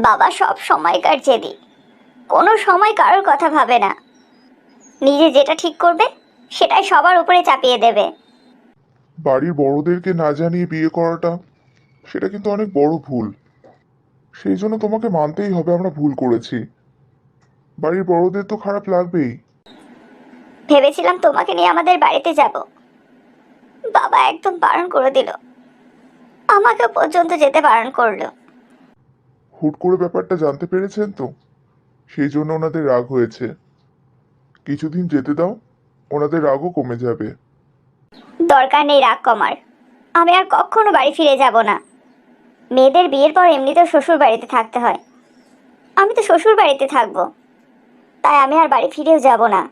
বাবা সব সময়কার জেদি। কোনো সময় কারোর কথা ভাবে না। নিজে যেটা ঠিক করবে সেটাই সবার উপরে চাপিয়ে দেবে। বাড়ির বড়দেরকে না জানিয়ে বিয়ে করাটা সেটা কিন্তু অনেক বড় ভুল। সেই জন্য তোমাকে মানতেই হবে আমরা ভুল করেছি। বাড়ির বড়দের তো খারাপ লাগবেই। ভেবেছিলাম তোমাকে নিয়ে আমাদের বাড়িতে যাব। বাবা একদম বারণ করে দিল। আমাকে পর্যন্ত যেতে বারণ করল। হুট করে ব্যাপারটা জানতে পেরেছেন তো? সেই জন্য ওনাদের রাগ হয়েছে। কিছুদিন যেতে দাও, ওনাদের রাগও কমে যাবে। দরকার নেই রাগ কমার। আমি আর কখনো বাড়ি ফিরে যাব না। মেয়েদের বিয়ের পর এমনিতেও শ্বশুর বাড়িতে থাকতে হয়। আমি তো শ্বশুর বাড়িতে থাকব। তাই আমি আর বাড়ি ফিরেও যাব না।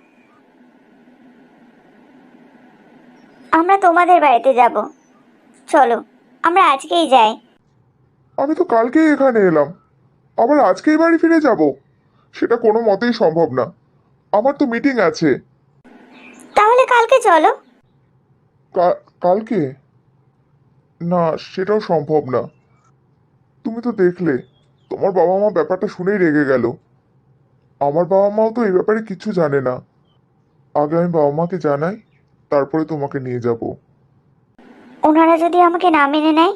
আমরা তোমাদের বাড়িতে যাব। চলো, আমরা আজকেই যাই। আমি তো কালকেই এখানে এলাম। আবার আজকেই বাড়ি ফিরে যাব। সেটা কোনো মতেই সম্ভব না। আমার তো মিটিং আছে। তাহলে কালকে চলো। কালকে? না সেটাও সম্ভব না। তুমি তো দেখলে তোমার বাবা মা ব্যাপারটা শুনেই রেগে গেল। আমার বাবা মাও তো এই ব্যাপারে কিছু জানে না। আগে আমি বাবা মাকে জানাই তারপরে তোমাকে নিয়ে যাব। ওনারা যদি আমাকে না মেনে নেয়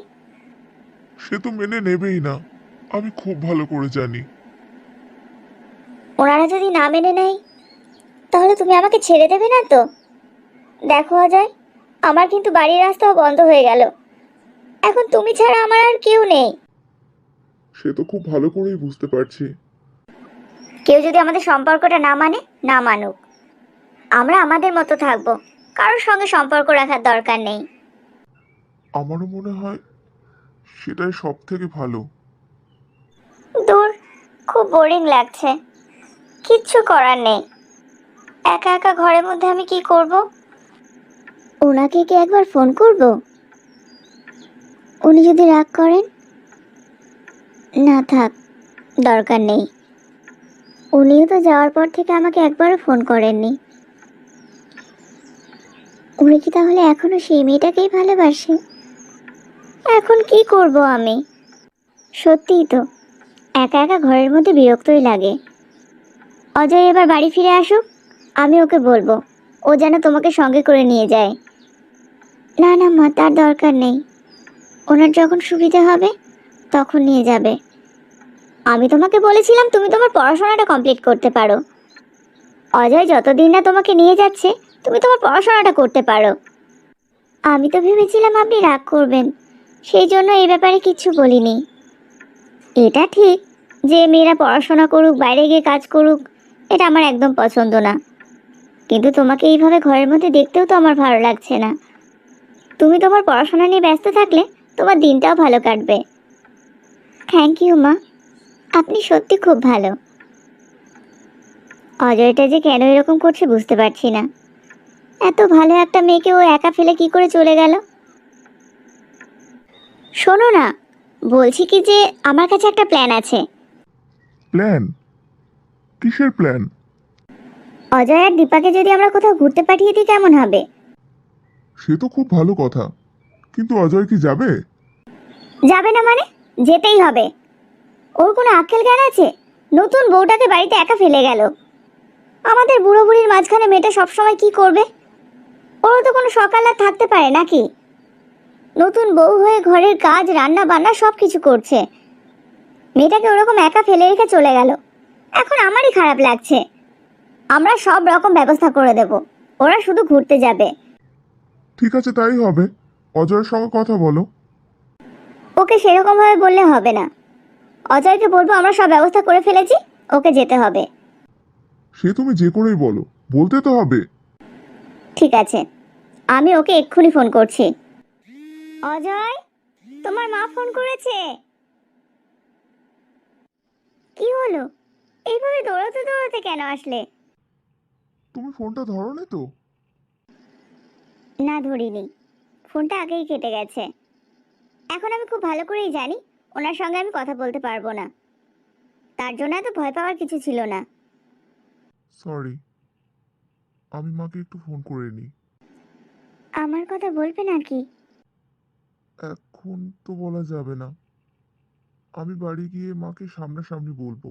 সে তো মেনে নেবেই না। আমি খুব ভালো করে জানি। ওনারা যদি না মেনে নেয় তাহলে তুমি আমাকে ছেড়ে দেবে না তো? দেখো অজয় আমার কিন্তু বাড়ির রাস্তাও বন্ধ হয়ে গেল। এখন তুমি ছাড়া আমার আর কেউ নেই। সে তো খুব ভালো করেই বুঝতে পারছি। কেউ যদি আমাদের সম্পর্কটা না মানে না মানুক। আমরা আমাদের মতো থাকব। কারোর সঙ্গে সম্পর্ক রাখার দরকার নেই। আমারও মনে হয় সেটাই সব থেকে ভালো। দূর, খুব বোরিং লাগছে। কিচ্ছু করার নেই। একা একা ঘরের মধ্যে আমি কি করব? ওনাকে কি একবার ফোন করব? উনি যদি রাগ করেন? না থাক, দরকার নেই। উনিও তো যাওয়ার পর থেকে আমাকে একবারও ফোন করেননি। উনি কি তাহলে এখনও সেই মেয়েটাকেই ভালোবাসে? এখন কি করব আমি? সত্যিই তো, একা একা ঘরের মধ্যে বিরক্তই লাগে। অজয়, এবার বাড়ি ফিরে আসুক আমি ওকে বলব, ও যেন তোমাকে সঙ্গে করে নিয়ে যায়। না না, মা, তার দরকার নেই। ওনার যখন সুবিধা হবে, তখন নিয়ে যাবে। আমি তোমাকে বলেছিলাম তুমি তোমার পড়াশোনাটা কমপ্লিট করতে পারো। অজয়, যতদিন না তোমাকে নিয়ে যাচ্ছে, তুমি তোমার পড়াশোনাটা করতে পারো। আমি তো ভেবেছিলাম আপনি রাগ করবেন সেই জন্য এই ব্যাপারে কিছু বলিনি। এটা ঠিক যে মেয়েরা পড়াশোনা করুক, বাইরে গিয়ে কাজ করুক, এটা আমার একদম পছন্দ না। কিন্তু তোমাকে এইভাবে ঘরের মধ্যে দেখতেও তো আমার ভালো লাগছে না। তুমি তোমার পড়াশোনা নিয়ে ব্যস্ত থাকলে তোমার দিনটাও ভালো কাটবে। থ্যাংক ইউ মা। আপনি সত্যি খুব ভালো। অজয়টা যে কেন এরকম করছে বুঝতে পারছি না। এত ভালো একটা মেয়েকে ও একা ফেলে কি করে চলে গেল? শোনো না বলছি কি যে আমার কাছে একটা প্ল্যান আছে। প্ল্যান কিসের প্ল্যান অজয় আর দীপাকে যদি আমরা কোথাও ঘুরতে পাঠিয়ে দিই কেমন হবে? সে তো খুব ভালো কথা। কিন্তু অজয় কি যাবে? যাবে না মানে? যেতেই হবে। ওর কোনো আক্কেল জ্ঞান আছে? নতুন বউটাকে বাড়িতে একা ফেলে গেল। আমাদের বুড়ো বুড়ির মাঝখানে মেয়েটা সবসময় কি করবে? ওরও তো কোনো সকাল আর থাকতে পারে নাকি? নতুন বউ হয়ে ঘরের কাজ রান্না বান্না সব কিছু করছে। মেয়েটাকে ওরকম একা ফেলে রেখে চলে গেল। এখন আমারই খারাপ লাগছে। আমরা সব রকম ব্যবস্থা করে দেব। ওরা শুধু ঘুরতে যাবে। ঠিক আছে তাই হবে। অজয়ের সঙ্গে কথা বলো। ওকে সেরকমভাবে বললে হবে না। অজয়কে বলব আমরা সব ব্যবস্থা করে ফেলেছি ওকে যেতে হবে। সে তুমি যে করেই বলো। বলতে তো হবে। ঠিক আছে। আমি ওকে এক্ষুনি ফোন করছি। অজয় তোমার মা ফোন করেছে। কি হলো? এইভাবে দৌড়াতে দৌড়াতে কেন আসলে? তুমি ফোনটা ধরো নি তো? না ধরিনি। ফোনটা আগেই কেটে গেছে। এখন আমি খুব ভালো করেই জানি ওনার সঙ্গে আমি কথা বলতে পারব না। তার জন্য এত ভয় পাওয়ার কিছু ছিল না। সরি আমি মাকে একটু ফোন করে নিই। আমার কথা বলবে নাকি? এখন তো বলা যাবে না। আমি বাড়ি গিয়ে মাকে সামনাসামনি বলব।